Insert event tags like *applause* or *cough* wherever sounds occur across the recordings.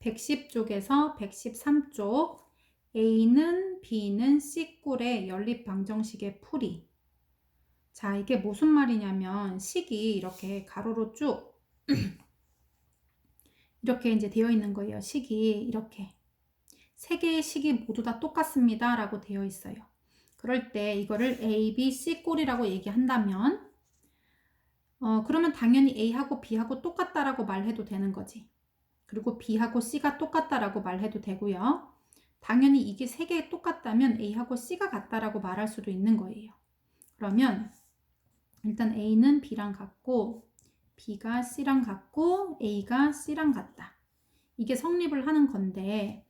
110쪽에서 113쪽 A는 B는 C꼴의 연립 방정식의 풀이. 자, 이게 무슨 말이냐면 식이 이렇게 가로로 쭉 *clears throat* 이렇게 이제 되어 있는 거예요. 식이 이렇게 세 개의 식이 모두 다 똑같습니다. 라고 되어 있어요. 그럴 때 이거를 A, B, C 꼴이라고 얘기한다면 어, 그러면 당연히 A하고 B하고 똑같다라고 말해도 되는 거지. 그리고 B하고 C가 똑같다라고 말해도 되고요. 당연히 이게 세 개 똑같다면 A하고 C가 같다라고 말할 수도 있는 거예요. 그러면 일단 A는 B랑 같고 B가 C랑 같고 A가 C랑 같다. 이게 성립을 하는 건데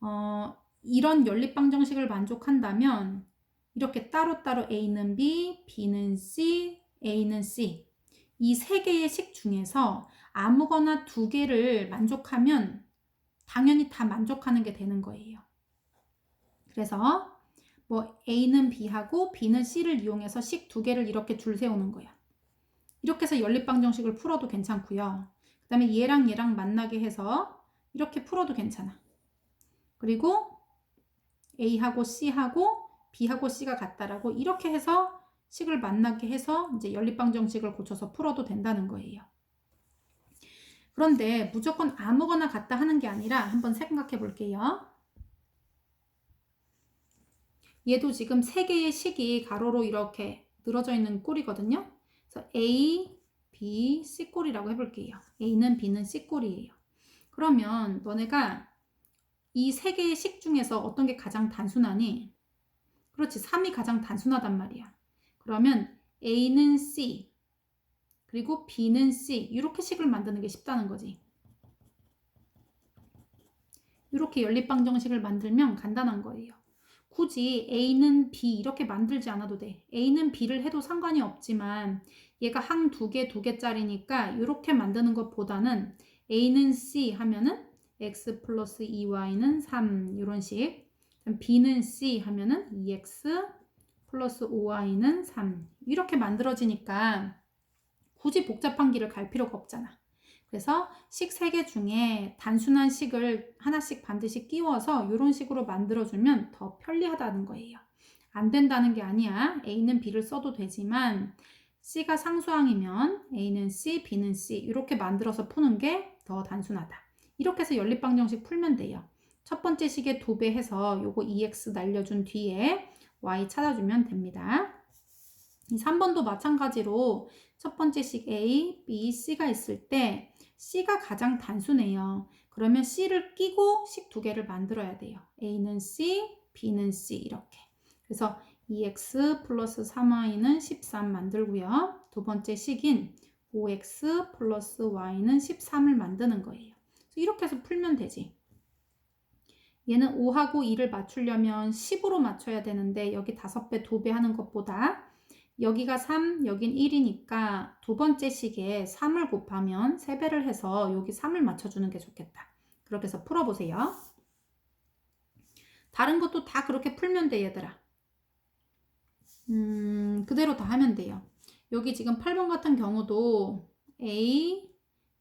어, 이런 연립방정식을 만족한다면 이렇게 따로따로 A는 B, B는 C, A는 C 이 세 개의 식 중에서 아무거나 두 개를 만족하면 당연히 다 만족하는 게 되는 거예요. 그래서 뭐 A는 B하고 B는 C를 이용해서 식 두 개를 이렇게 줄 세우는 거야. 이렇게 해서 연립방정식을 풀어도 괜찮고요. 그 다음에 얘랑 얘랑 만나게 해서 이렇게 풀어도 괜찮아. 그리고 A하고 C하고 B하고 C가 같다라고 이렇게 해서 식을 만나게 해서 이제 연립방정식을 고쳐서 풀어도 된다는 거예요. 그런데 무조건 아무거나 같다 하는 게 아니라 한번 생각해 볼게요. 얘도 지금 세 개의 식이 가로로 이렇게 늘어져 있는 꼴이거든요. 그래서 A, B, C 꼴이라고 해볼게요. A는 B는 C 꼴이에요. 그러면 너네가 이세 개의 식 중에서 어떤 게 가장 단순하니? 그렇지, 3이 가장 단순하단 말이야. 그러면 A는 C, 그리고 B는 C 이렇게 식을 만드는 게 쉽다는 거지. 이렇게 연립방정식을 만들면 간단한 거예요. 굳이 A는 B 이렇게 만들지 않아도 돼. A는 B를 해도 상관이 없지만 얘가 항 두 개, 두 개짜리니까 이렇게 만드는 것보다는 A는 C 하면은 X 플러스 2Y는 3 이런 식. B는 C 하면은 2X 플러스 5Y는 3 이렇게 만들어지니까 굳이 복잡한 길을 갈 필요가 없잖아. 그래서 식 3개 중에 단순한 식을 하나씩 반드시 끼워서 이런 식으로 만들어주면 더 편리하다는 거예요. 안 된다는 게 아니야. A는 B를 써도 되지만 C가 상수항이면 A는 C, B는 C 이렇게 만들어서 푸는 게 더 단순하다. 이렇게 해서 연립방정식 풀면 돼요. 첫 번째 식에 도배해서 요거 EX 날려준 뒤에 Y 찾아주면 됩니다. 이 3번도 마찬가지로 첫 번째 식 A, B, C가 있을 때 C가 가장 단순해요. 그러면 C를 끼고 식 두 개를 만들어야 돼요. A는 C, B는 C 이렇게. 그래서 2x 플러스 3y는 13 만들고요. 두 번째 식인 5x 플러스 y는 13을 만드는 거예요. 이렇게 해서 풀면 되지. 얘는 5하고 2를 맞추려면 10으로 맞춰야 되는데 여기 5배, 2배 하는 것보다 여기가 3, 여긴 1이니까 두 번째 식에 3을 곱하면 3배를 해서 여기 3을 맞춰주는 게 좋겠다. 그렇게 해서 풀어보세요. 다른 것도 다 그렇게 풀면 돼, 얘들아. 음, 그대로 다 하면 돼요. 여기 지금 8번 같은 경우도 A,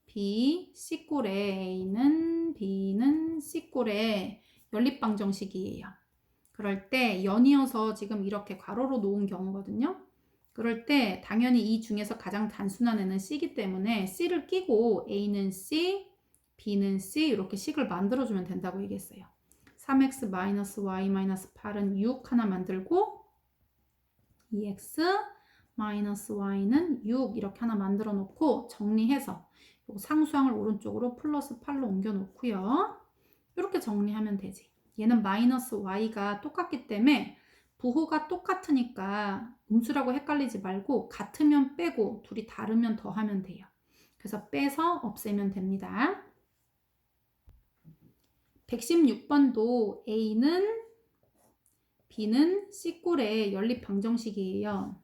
B, C꼴에 A는 B는 C꼴에 연립방정식이에요. 그럴 때 연이어서 지금 이렇게 괄호로 놓은 경우거든요. 그럴 때 당연히 이 중에서 가장 단순한 애는 C이기 때문에 C를 끼고 A는 C, B는 C 이렇게 식을 만들어주면 된다고 얘기했어요. 3x-y-8은 6 하나 만들고 2x y는 6 이렇게 하나 만들어 놓고 정리해서 상수항을 오른쪽으로 플러스 8로 옮겨 놓고요. 이렇게 정리하면 되지. 얘는 마이너스 y가 똑같기 때문에 부호가 똑같으니까 음수라고 헷갈리지 말고 같으면 빼고 둘이 다르면 더하면 돼요. 그래서 빼서 없애면 됩니다. 116번도 A는 B는 C꼴의 연립 방정식이에요.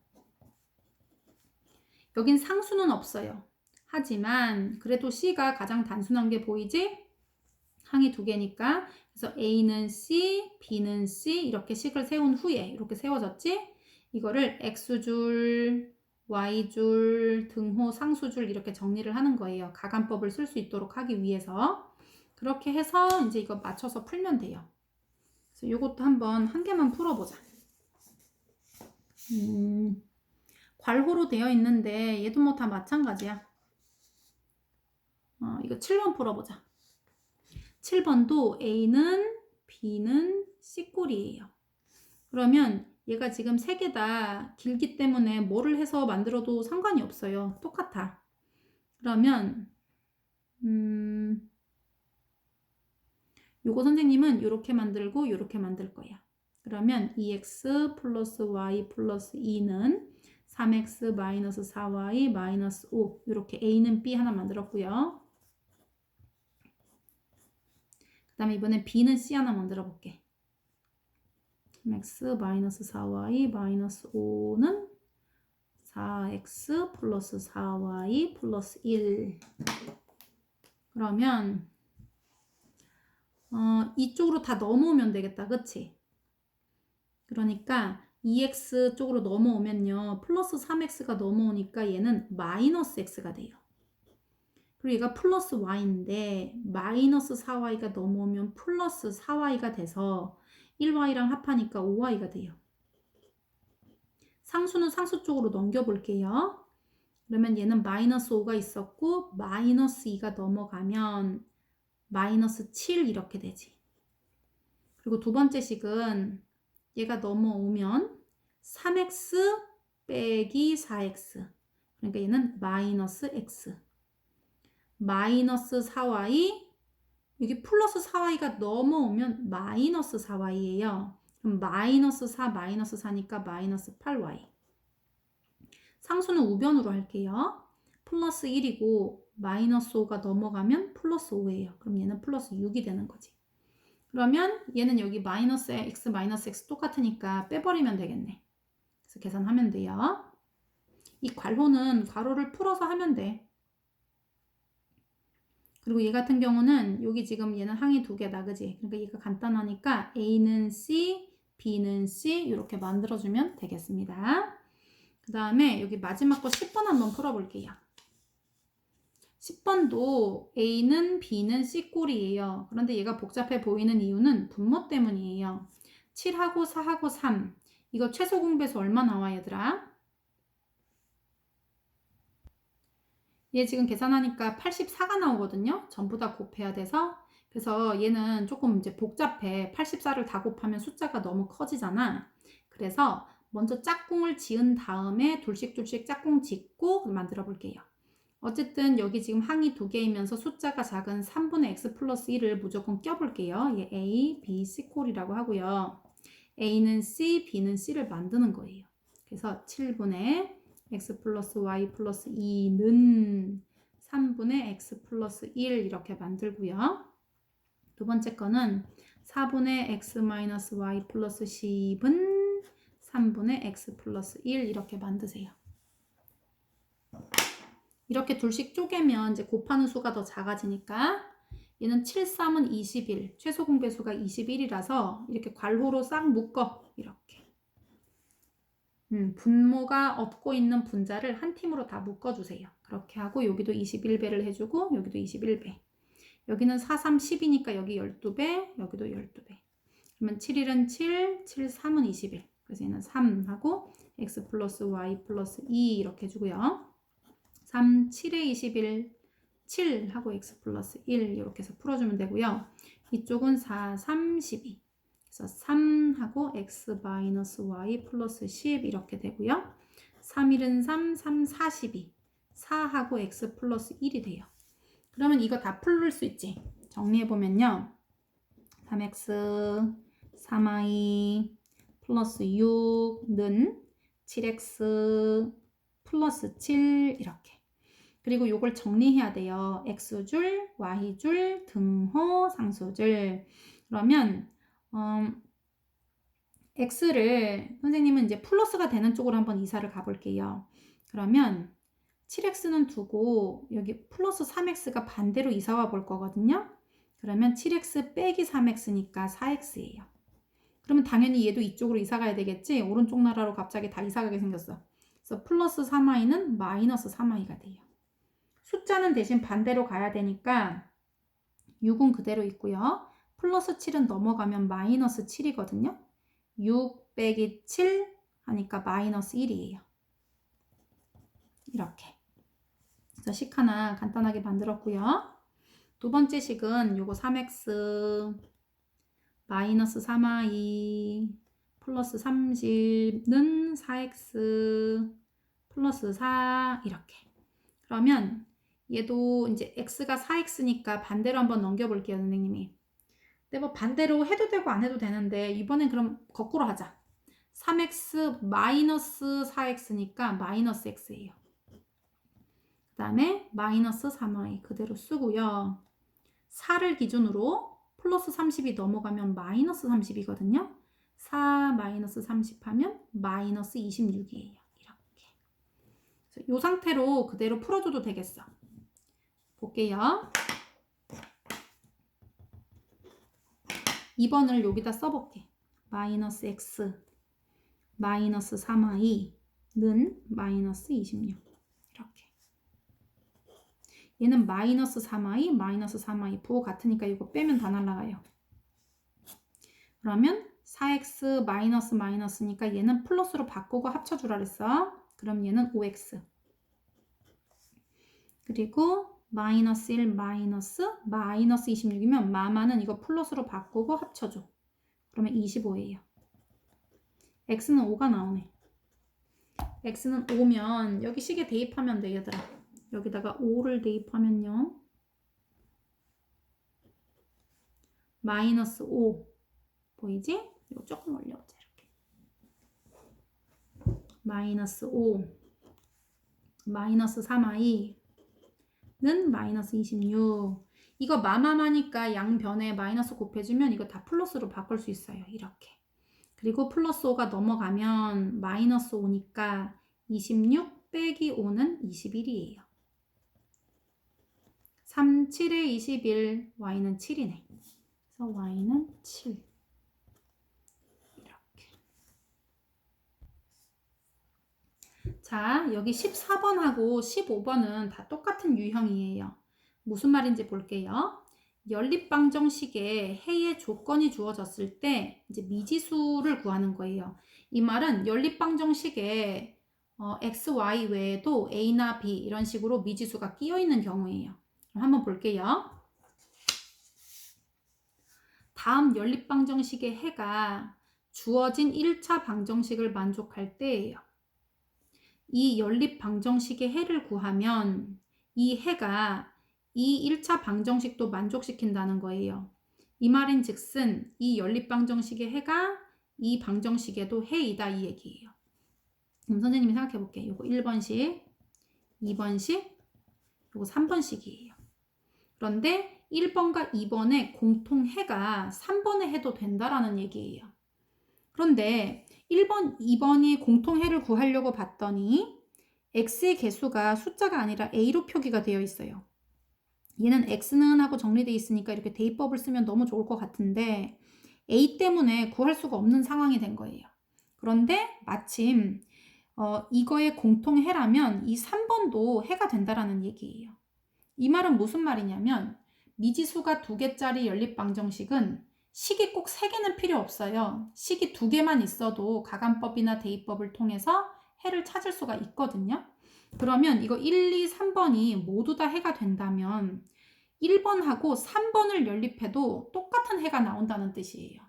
여긴 상수는 없어요. 하지만 그래도 C가 가장 단순한 게 보이지? 항이 두 개니까 그래서 A는 C, B는 C 이렇게 식을 세운 후에 이렇게 세워졌지? 이거를 X줄, Y줄, 등호, 상수줄 이렇게 정리를 하는 거예요. 가간법을 쓸 수 있도록 하기 위해서 그렇게 해서 이제 이거 맞춰서 풀면 돼요. 그래서 이것도 한번 한 개만 풀어보자. 음, 괄호로 되어 있는데 얘도 뭐 다 마찬가지야. 어, 이거 7번 풀어보자. 7번도 A는 B는 C꼴이에요. 그러면 얘가 지금 세개다 길기 때문에 뭐를 해서 만들어도 상관이 없어요. 똑같아. 그러면 음, 요거 선생님은 이렇게 만들고 이렇게 만들 거야. 그러면 2x 플러스 y 플러스 2는 3x 마이너스 4y 마이너스 5 이렇게 a는 b 하나 만들었고요. 그 다음에 이번에 b는 c 하나 만들어 볼게. 3x 마이너스 4y 마이너스 5는 4x 플러스 4y 플러스 1 그러면 어, 이쪽으로 다 넘어오면 되겠다. 그치? 그러니까 2x 쪽으로 넘어오면요. 플러스 3x가 넘어오니까 얘는 마이너스 x가 돼요. 그리고 얘가 플러스 y인데 마이너스 4y가 넘어오면 플러스 4y가 돼서 1y랑 합하니까 5y가 돼요. 상수는 상수 쪽으로 넘겨볼게요. 그러면 얘는 마이너스 5가 있었고 마이너스 2가 넘어가면 마이너스 7 이렇게 되지. 그리고 두 번째 식은 얘가 넘어오면 3x 빼기 4x 그러니까 얘는 마이너스 x 마이너스 4y 여기 플러스 4y가 넘어오면 마이너스 4y예요. 그럼 마이너스 4 마이너스 4니까 마이너스 8y 상수는 우변으로 할게요. 플러스 1이고 마이너스 5가 넘어가면 플러스 5예요. 그럼 얘는 플러스 6이 되는 거지. 그러면 얘는 여기 마이너스 x 마이너스 x 똑같으니까 빼버리면 되겠네. 그래서 계산하면 돼요. 이 괄호는 괄호를 풀어서 하면 돼. 그리고 얘 같은 경우는 여기 지금 얘는 항이 두 개다, 그지? 그러니까 얘가 간단하니까 A는 C, B는 C 이렇게 만들어주면 되겠습니다. 그 다음에 여기 마지막 거 10번 한번 풀어볼게요. 10번도 A는 B는 C꼴이에요. 그런데 얘가 복잡해 보이는 이유는 분모 때문이에요. 7하고 4하고 3. 이거 최소 공배수 얼마 나와 얘들아? 얘 지금 계산하니까 84가 나오거든요. 전부 다 곱해야 돼서. 그래서 얘는 조금 이제 복잡해. 84를 다 곱하면 숫자가 너무 커지잖아. 그래서 먼저 짝꿍을 지은 다음에 둘씩둘씩 짝꿍 짓고 만들어 볼게요. 어쨌든 여기 지금 항이 두 개이면서 숫자가 작은 3분의 x 플러스 1을 무조건 껴볼게요. 얘 a, b, c 콜이라고 하고요. a는 c, b는 c를 만드는 거예요. 그래서 7분의 x 플러스 y 플러스 2는 3분의 x 플러스 1 이렇게 만들고요. 두 번째 거는 4분의 x 마이너스 y 플러스 10은 3분의 x 플러스 1 이렇게 만드세요. 이렇게 둘씩 쪼개면 이제 곱하는 수가 더 작아지니까 얘는 7, 3은 21, 최소 공배수가 21이라서 이렇게 괄호로 싹 묶어 이렇게 음, 분모가 없고 있는 분자를 한 팀으로 다 묶어주세요. 그렇게 하고 여기도 21배를 해주고 여기도 21배 여기는 4, 3, 10이니까 여기 12배 여기도 12배 그러면 7, 1은 7, 7, 3은 21 그래서 얘는 3하고 x 플러스 y 플러스 2 이렇게 해주고요. 3, 7에 21, 7 하고 x 플러스 1 이렇게 해서 풀어주면 되고요. 이쪽은 4, 3, 12. 그래서 3 하고 x 마이너스 y 플러스 10 이렇게 되고요. 3, 1은 3, 3, 42. 4 하고 x 플러스 1이 돼요. 그러면 이거 다 풀을 수 있지. 정리해보면요. 3x, 3y 플러스 6는 7x 플러스 7 이렇게 그리고 이걸 정리해야 돼요. x줄, y줄, 등호, 상수줄. 그러면 음, x를 선생님은 이제 플러스가 되는 쪽으로 한번 이사를 가볼게요. 그러면 7x는 두고 여기 플러스 3x가 반대로 이사와 볼 거거든요. 그러면 7x 빼기 3x니까 4x예요. 그러면 당연히 얘도 이쪽으로 이사 가야 되겠지? 오른쪽 나라로 갑자기 다 이사 가게 생겼어. 그래서 플러스 3i는 마이너스 3i가 돼요. 숫자는 대신 반대로 가야 되니까 6은 그대로 있고요. 플러스 7은 넘어가면 마이너스 7이거든요. 6 빼기 7 하니까 마이너스 1이에요. 이렇게. 그래서 식 하나 간단하게 만들었고요. 두 번째 식은 요거 3x 마이너스 3y 플러스 30는 4x 플러스 4 이렇게. 그러면 얘도 이제 x가 4x니까 반대로 한번 넘겨볼게요, 선생님이. 근데 뭐 반대로 해도 되고 안 해도 되는데 이번엔 그럼 거꾸로 하자. 3x 마이너스 4x니까 마이너스 x예요. 그 다음에 마이너스 3y 그대로 쓰고요. 4를 기준으로 플러스 30이 넘어가면 마이너스 30이거든요. 4 마이너스 30 하면 마이너스 26이에요. 이렇게. 이 상태로 그대로 풀어줘도 되겠어. 볼게요. 2번을 여기다 써볼게. 마이너스 x 마이너스 3i는 마이너스 26 이렇게 얘는 마이너스 3i 마이너스 3i 부호 같으니까 이거 빼면 다 날라가요. 그러면 4x 마이너스 마이너스니까 얘는 플러스로 바꾸고 합쳐주라 그랬어. 그럼 얘는 5x 그리고 마이너스 1 마이너스 마이너스 26이면 마마는 이거 플러스로 바꾸고 합쳐줘. 그러면 25예요. x는 5가 나오네. x는 5면 여기 식에 대입하면 돼 얘들아. 여기다가 5를 대입하면요. 마이너스 5 보이지? 이거 조금 올려보자 이렇게. 마이너스 5 마이너스 3i 는 마이너스 26 이거 마마마니까 양변에 마이너스 곱해주면 이거 다 플러스로 바꿀 수 있어요. 이렇게. 그리고 플러스 5가 넘어가면 마이너스 5니까 26 빼기 5는 21이에요. 3, 7에 21 y는 7이네. 그래서 y는 7 이렇게 자, 여기 14번하고 15번은 다 똑같은 유형이에요. 무슨 말인지 볼게요. 연립방정식에 해의 조건이 주어졌을 때 이제 미지수를 구하는 거예요. 이 말은 연립방정식에 어, x, y 외에도 a나 b 이런 식으로 미지수가 끼어 있는 경우예요. 그럼 한번 볼게요. 다음 연립방정식의 해가 주어진 1차 방정식을 만족할 때예요. 이 연립 방정식의 해를 구하면 이 해가 이 1차 방정식도 만족시킨다는 거예요. 이 말인 즉슨 이 연립 방정식의 해가 이 방정식에도 해이다 이 얘기예요. 그럼 선생님이 생각해 볼게요. 요거 1번식, 2번식, 요거 3번식이에요. 그런데 1번과 2번의 공통해가 3번의 해도 된다라는 얘기예요. 그런데 1번, 2번이 공통해를 구하려고 봤더니 x의 개수가 숫자가 아니라 a로 표기가 되어 있어요. 얘는 x는 하고 정리되어 있으니까 이렇게 대입법을 쓰면 너무 좋을 것 같은데 a 때문에 구할 수가 없는 상황이 된 거예요. 그런데 마침 어, 이거의 공통해라면 이 3번도 해가 된다라는 얘기예요. 이 말은 무슨 말이냐면 미지수가 두 개짜리 연립방정식은 식이 꼭 3개는 필요 없어요. 식이 2개만 있어도 가감법이나 대입법을 통해서 해를 찾을 수가 있거든요. 그러면 이거 1, 2, 3번이 모두 다 해가 된다면 1번하고 3번을 연립해도 똑같은 해가 나온다는 뜻이에요.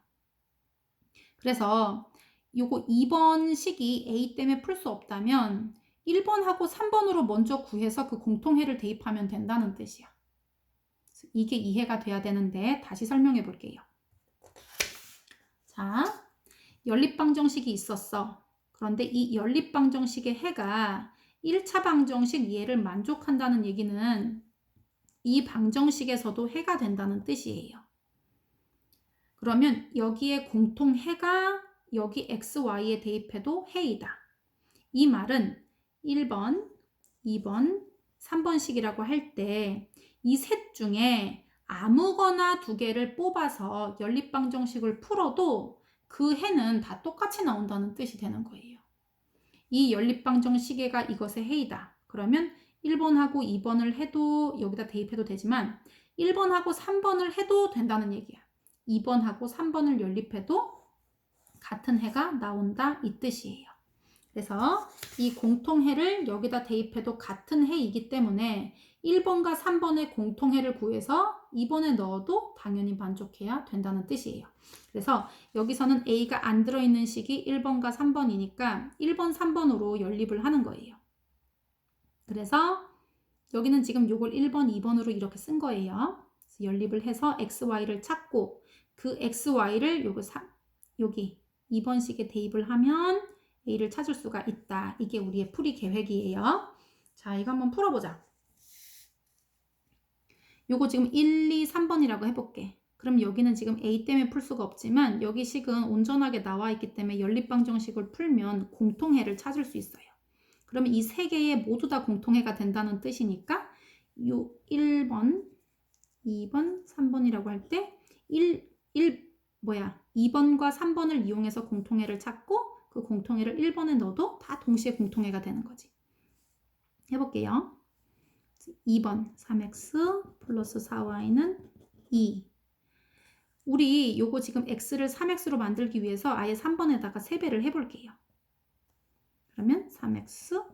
그래서 요거 2번 식이 A 때문에 풀 수 없다면 1번하고 3번으로 먼저 구해서 그 공통해를 대입하면 된다는 뜻이야. 이게 이해가 돼야 되는데 다시 설명해 볼게요. 자, 연립방정식이 있었어. 그런데 이 연립방정식의 해가 1차 방정식 얘를 만족한다는 얘기는 이 방정식에서도 해가 된다는 뜻이에요. 그러면 여기에 공통해가 여기 x, y에 대입해도 해이다. 이 말은 1번, 2번, 3번식이라고 할 때 이 셋 중에 아무거나 두 개를 뽑아서 연립방정식을 풀어도 그 해는 다 똑같이 나온다는 뜻이 되는 거예요. 이 연립방정식의가 이것의 해이다. 그러면 1번하고 2번을 해도 여기다 대입해도 되지만 1번하고 3번을 해도 된다는 얘기야. 2번하고 3번을 연립해도 같은 해가 나온다 이 뜻이에요. 그래서 이 공통해를 여기다 대입해도 같은 해이기 때문에 1번과 3번의 공통해를 구해서 2번에 넣어도 당연히 만족해야 된다는 뜻이에요. 그래서 여기서는 A가 안 들어있는 식이 1번과 3번이니까 1번, 3번으로 연립을 하는 거예요. 그래서 여기는 지금 요걸 1번, 2번으로 이렇게 쓴 거예요. 연립을 해서 XY를 찾고 그 XY를 요거 사, 여기 2번 식에 대입을 하면 A를 찾을 수가 있다. 이게 우리의 풀이 계획이에요. 자, 이거 한번 풀어보자. 요거 지금 1, 2, 3번이라고 해볼게. 그럼 여기는 지금 A 때문에 풀 수가 없지만 여기 식은 온전하게 나와 있기 때문에 연립방정식을 풀면 공통해를 찾을 수 있어요. 그러면 이 세 개의 모두 다 공통해가 된다는 뜻이니까 요 1번, 2번, 3번이라고 할 때 1, 1 뭐야 2번과 3번을 이용해서 공통해를 찾고 그 공통해를 1번에 넣어도 다 동시에 공통해가 되는 거지. 해볼게요. 2번 3x 플러스 4y는 2 우리 요거 지금 x를 3x로 만들기 위해서 아예 3번에다가 3배를 해볼게요. 그러면 3x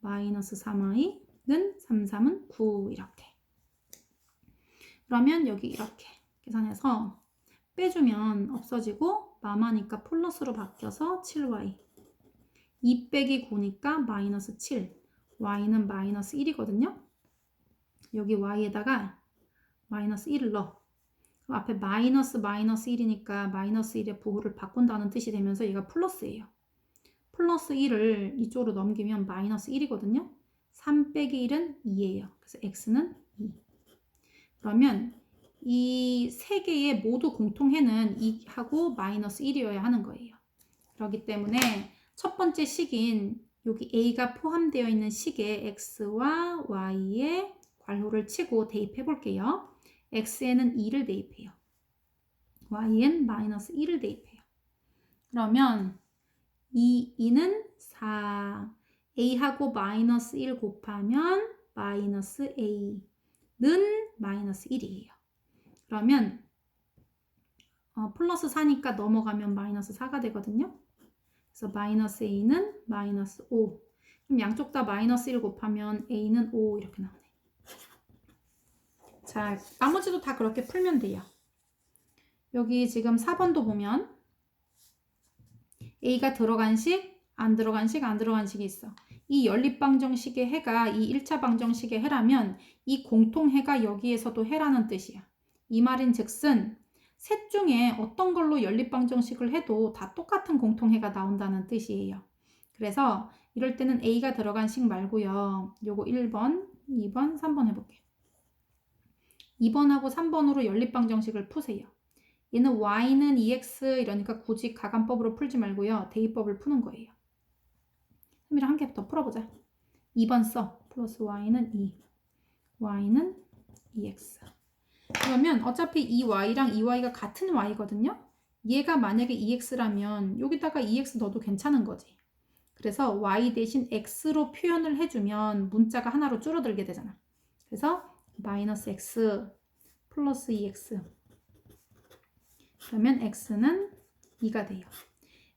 마이너스 3y는 3, 3은 9 이렇게 그러면 여기 이렇게 계산해서 빼주면 없어지고 마마니까 플러스로 바뀌어서 7y 2 빼기 9니까 마이너스 7 y는 마이너스 1이거든요. 여기 y에다가 마이너스 1을 넣어. 앞에 마이너스 마이너스 1이니까 마이너스 1의 부호를 바꾼다는 뜻이 되면서 얘가 플러스예요. 플러스 1을 이쪽으로 넘기면 마이너스 1이거든요. 3 빼기 1은 2예요. 그래서 x는 2. 그러면 이 세 개의 모두 공통해는 2하고 마이너스 1이어야 하는 거예요. 그렇기 때문에 첫 번째 식인 여기 a가 포함되어 있는 식에 x와 y에 괄호를 치고 대입해 볼게요. x에는 2를 대입해요. y엔 마이너스 1을 대입해요. 그러면 2, 2는 4. a하고 마이너스 1 곱하면 마이너스 a는 마이너스 1이에요. 그러면 어, 플러스 4니까 넘어가면 마이너스 4가 되거든요. 그래서 마이너스 a는 마이너스 5. 그럼 양쪽 다 마이너스 1 곱하면 a는 5 이렇게 나오네. 자, 나머지도 다 그렇게 풀면 돼요. 여기 지금 4번도 보면 a가 들어간 식, 안 들어간 식, 안 들어간 식이 있어. 이 연립방정식의 해가 이 1차 방정식의 해라면 이 공통해가 여기에서도 해라는 뜻이야. 이 말인 즉슨 셋 중에 어떤 걸로 연립방정식을 해도 다 똑같은 공통해가 나온다는 뜻이에요. 그래서 이럴 때는 A가 들어간 식 말고요. 요거 1번, 2번, 3번 해볼게요. 2번하고 3번으로 연립방 정식을 푸세요. 얘는 y는 2x 이러니까 굳이 가간법으로 풀지 말고요. 대입법을 푸는 거예요. 3이랑 한 개 더 풀어보자. 2번 써. 플러스 y는 2. y는 2x. 그러면 어차피 이 y랑 이 y가 같은 y거든요. 얘가 만약에 2x라면 여기다가 2x 넣어도 괜찮은 거지. 그래서 y 대신 x로 표현을 해주면 문자가 하나로 줄어들게 되잖아. 그래서 마이너스 x 플러스 2x 그러면 x는 2가 돼요.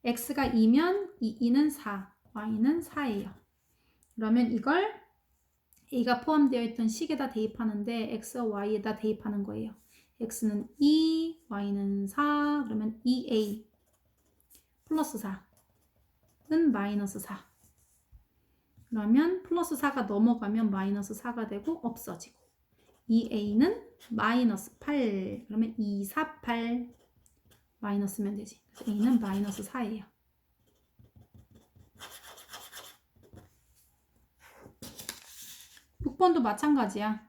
x가 2면 2, 2는 4, y는 4예요. 그러면 이걸 a가 포함되어 있던 식에다 대입하는데 x와 y에다 대입하는 거예요. x는 2, y는 4, 그러면 2a 플러스 4는 마이너스 4. 그러면 플러스 4가 넘어가면 마이너스 4가 되고 없어지고 2a는 마이너스 8 그러면 2, 4, 8 마이너스면 되지. 그래서 a는 마이너스 4예요. (6번도) 마찬가지야.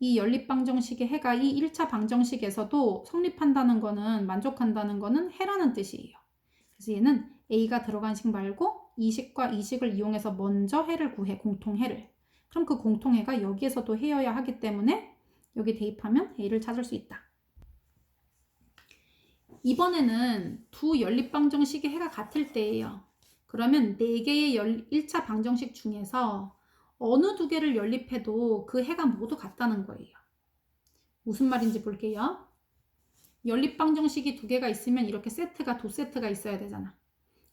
이 연립방정식의 해가 이 1차 방정식에서도 성립한다는 거는 만족한다는 거는 해라는 뜻이에요. 그래서 얘는 a가 들어간 식 말고 이 식과 이 식을 이용해서 먼저 해를 구해 공통해를. 그럼 그 공통해가 여기에서도 해여야 하기 때문에 여기 대입하면 a를 찾을 수 있다. 이번에는 두 연립방정식의 해가 같을 때예요. 그러면 4개의 1차 방정식 중에서 어느 두 개를 연립해도 그 해가 모두 같다는 거예요. 무슨 말인지 볼게요. 연립방정식이 두 개가 있으면 이렇게 세트가 두 세트가 있어야 되잖아.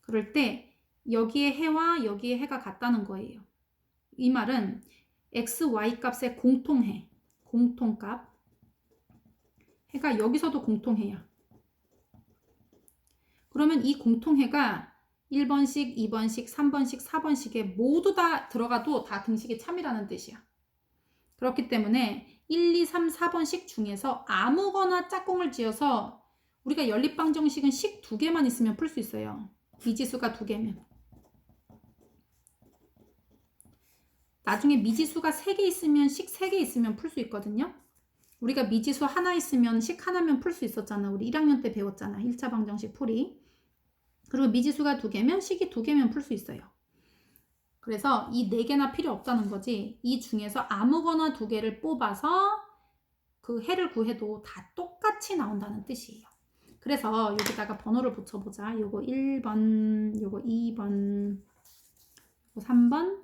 그럴 때 여기에 해와 여기에 해가 같다는 거예요. 이 말은 x, y 값의 공통해. 공통값. 해가 여기서도 공통해야. 그러면 이 공통해가 1번씩, 2번씩, 3번씩, 4번씩에 모두 다 들어가도 다 등식의 참이라는 뜻이야. 그렇기 때문에 1, 2, 3, 4번씩 중에서 아무거나 짝꿍을 지어서 우리가 연립방정식은 식 두 개만 있으면 풀 수 있어요. 미지수가 두 개면. 나중에 미지수가 세개 있으면 식세개 있으면 풀 수 있거든요. 우리가 미지수 하나 있으면 식 하나면 풀 수 있었잖아. 우리 1학년 때 배웠잖아. 1차 방정식 풀이. 그리고 미지수가 두 개면 식이 두 개면 풀 수 있어요. 그래서 이 네 개나 필요 없다는 거지. 이 중에서 아무거나 두 개를 뽑아서 그 해를 구해도 다 똑같이 나온다는 뜻이에요. 그래서 여기다가 번호를 붙여보자. 요거 1번, 요거 2번, 요거 3번,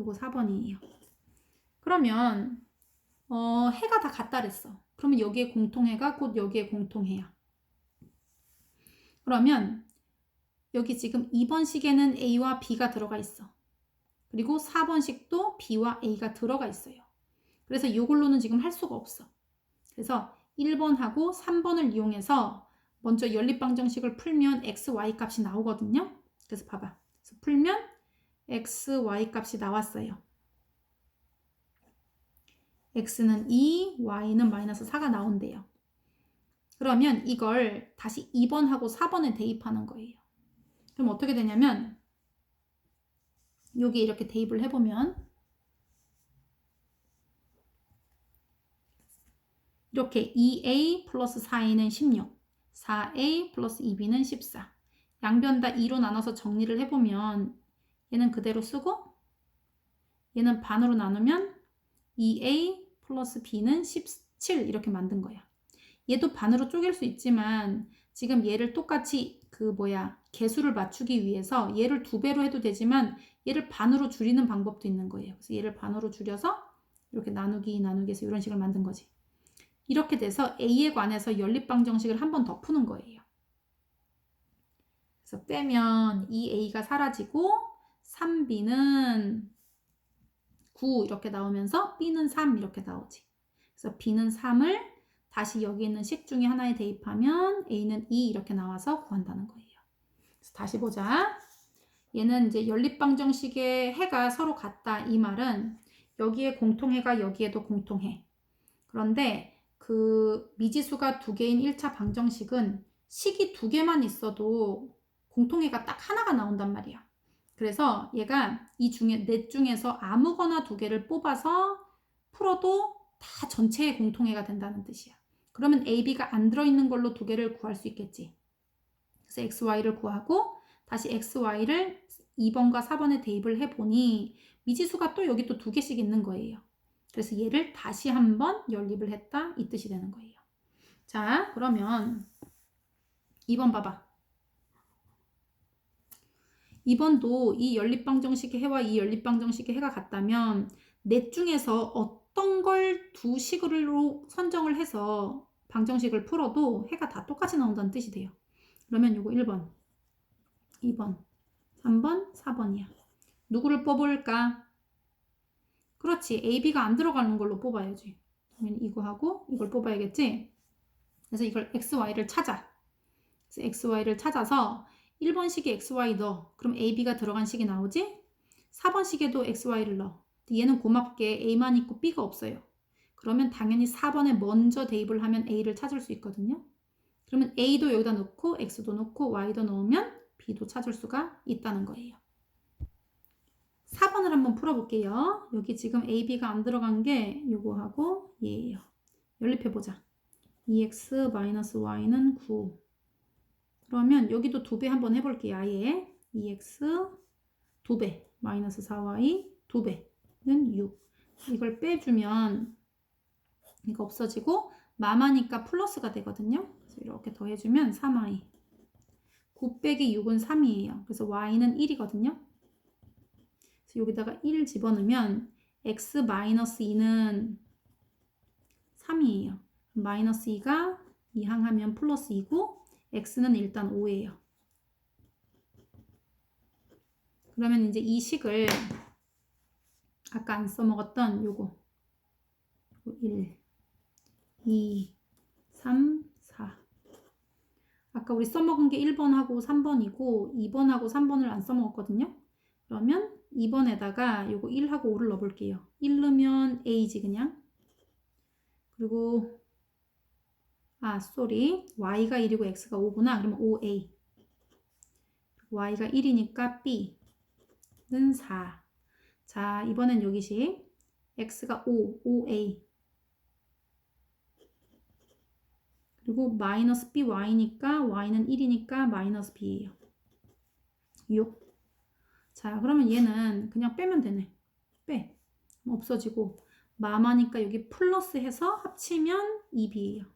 요거 4번이에요. 그러면 어, 해가 다 같다 그랬어. 그러면 여기에 공통해가 곧 여기에 공통해야. 그러면 여기 지금 2번 식에는 A와 B가 들어가 있어. 그리고 4번 식도 B와 A가 들어가 있어요. 그래서 이걸로는 지금 할 수가 없어. 그래서 1번하고 3번을 이용해서 먼저 연립방정식을 풀면 x, y 값이 나오거든요. 그래서 봐봐. 그래서 풀면 x, y 값이 나왔어요. x는 2, y는 마이너스 4가 나온대요. 그러면 이걸 다시 2번하고 4번에 대입하는 거예요. 그럼 어떻게 되냐면 여기 이렇게 대입을 해보면 이렇게 2a 플러스 4a는 16, 4a 플러스 2b는 14. 양변 다 2로 나눠서 정리를 해보면 얘는 그대로 쓰고 얘는 반으로 나누면 2a 플러스 b는 17 이렇게 만든 거야. 얘도 반으로 쪼갤 수 있지만 지금 얘를 똑같이 그 뭐야 개수를 맞추기 위해서 얘를 두 배로 해도 되지만 얘를 반으로 줄이는 방법도 있는 거예요. 그래서 얘를 반으로 줄여서 이렇게 나누기 나누기 해서 이런 식을 만든 거지. 이렇게 돼서 A에 관해서 연립방정식을 한 번 더 푸는 거예요. 그래서 빼면 2A가 사라지고 3B는 9 이렇게 나오면서 B는 3 이렇게 나오지. 그래서 B는 3을 다시 여기 있는 식 중에 하나에 대입하면 A는 2 이렇게 나와서 구한다는 거예요. 그래서 다시 보자. 얘는 이제 연립방정식의 해가 서로 같다 이 말은 여기에 공통해가 여기에도 공통해. 그런데 그 미지수가 두 개인 1차 방정식은 식이 두 개만 있어도 공통해가 딱 하나가 나온단 말이야. 그래서 얘가 이 중에 넷 중에서 아무거나 두 개를 뽑아서 풀어도 다 전체의 공통해가 된다는 뜻이야. 그러면 A, B가 안 들어있는 걸로 두 개를 구할 수 있겠지. 그래서 X, Y를 구하고 다시 X, Y를 2번과 4번에 대입을 해보니 미지수가 또 여기 또 두 개씩 있는 거예요. 그래서 얘를 다시 한번 연립을 했다 이 뜻이 되는 거예요. 자 그러면 2번 봐봐. 2번도 이 연립방정식의 해와 이 연립방정식의 해가 같다면 넷 중에서 어떤 걸 두 식으로 선정을 해서 방정식을 풀어도 해가 다 똑같이 나온다는 뜻이 돼요. 그러면 이거 1번, 2번, 3번, 4번이야. 누구를 뽑을까? 그렇지. A, B가 안 들어가는 걸로 뽑아야지. 그러면 이거 하고 이걸 뽑아야겠지? 그래서 이걸 X, Y를 찾아. X, Y를 찾아서 1번식에 X, Y 넣어. 그럼 A, B가 들어간 식이 나오지? 4번식에도 X, Y를 넣어. 얘는 고맙게 A만 있고 B가 없어요. 그러면 당연히 4번에 먼저 대입을 하면 A를 찾을 수 있거든요. 그러면 A도 여기다 넣고 X도 넣고 Y도 넣으면 B도 찾을 수가 있다는 거예요. 4번을 한번 풀어볼게요. 여기 지금 A, B가 안 들어간 게 요거하고 얘예요. 연립해보자. 2x-y는 9. 그러면 여기도 두 배 한번 해볼게요. 아예 2x 두 배 마이너스 4y 두 배는 6. 이걸 빼주면 이거 없어지고 마마니까 플러스가 되거든요. 그래서 이렇게 더해주면 3y. 9 빼기 6은 3이에요. 그래서 y는 1이거든요. 그래서 여기다가 1 집어넣으면 x-2는 3이에요. 마이너스 2가 2항하면 플러스 2고 x는 일단 5예요. 그러면 이제 이 식을 아까 안 써먹었던 요거 1, 2, 3, 4 아까 우리 써먹은 게 1번하고 3번이고 2번하고 3번을 안 써먹었거든요. 그러면 2번에다가 요거 1하고 5를 넣어볼게요. 1 넣으면 A지 그냥. 그리고 아 쏘리 Y가 1이고 X가 5구나. 그러면 5A Y가 1이니까 B는 4 자 이번엔 여기식 X가 5, 5A 그리고 마이너스 BY니까 Y는 1이니까 마이너스 B예요. 6 자, 그러면 얘는 그냥 빼면 되네. 빼. 없어지고 마마니까 여기 플러스 해서 합치면 2b예요.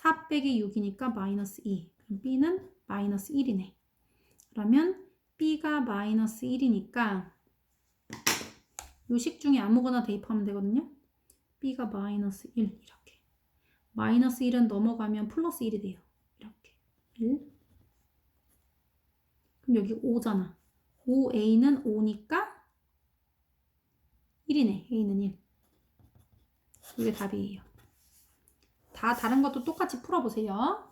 4 빼기 6이니까 마이너스 2. 그럼 b는 마이너스 1이네. 그러면 b가 마이너스 1이니까 요식 중에 아무거나 대입하면 되거든요. b가 마이너스 1 이렇게. 마이너스 1은 넘어가면 플러스 1이 돼요. 이렇게. 1. 그럼 여기 5잖아. 5a는 5니까 1이네. a는 1. 이게 답이에요. 다 다른 것도 똑같이 풀어보세요.